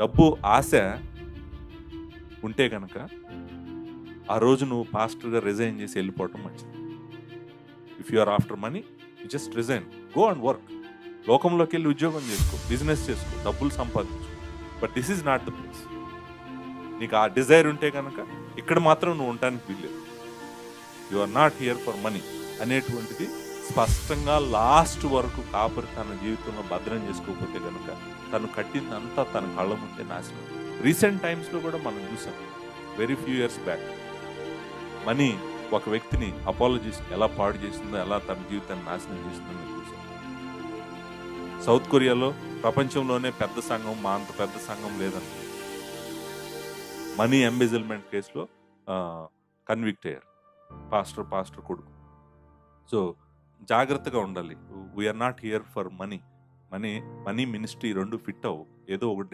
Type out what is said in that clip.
డబ్బు ఆశ ఉంటే కనుక ఆ రోజు నువ్వు పాస్టర్గా రిజైన్ చేసి వెళ్ళిపోవటం మంచిది. If you are after money you just resign go and work లోకంలోకి వెళ్ళి ఉద్యోగం చేసుకో బిజినెస్ చేసుకో డబ్బులు సంపాదించు. But this is not the place నీకు ఆ డిజైర్ ఉంటే కనుక ఇక్కడ మాత్రం నువ్వు ఉండటానికి వీల్లేదు. You are not here for money అనేటువంటిది స్పష్టంగా లాస్ట్ వరకు కాపరి తన జీవితంలో భద్రం చేసుకోకపోతే కనుక తను కట్టిందంతా తన కళ్ళ ముందే నాశనం. రీసెంట్ టైమ్స్లో కూడా మనం చూసాం. Very few years back money ఒక వ్యక్తిని అపాలజీస్ ఎలా పాడు చేసిందో ఎలా తన జీవితాన్ని నాశనం చేసిందో మనం చూసాం. సౌత్ కొరియాలో ప్రపంచంలోనే పెద్ద సంఘం మా అంత పెద్ద సంఘం లేదని మనీ ఎంబెజిల్మెంట్ కేసులో కన్విక్ట్ అయ్యారు. పాస్టర్ పాస్టర్ కొడుకు. సో జాగ్రత్తగా ఉండాలి. We are not here for money money money ministry రెండు ఫిట్ అవ్వు. ఏదో ఒకటి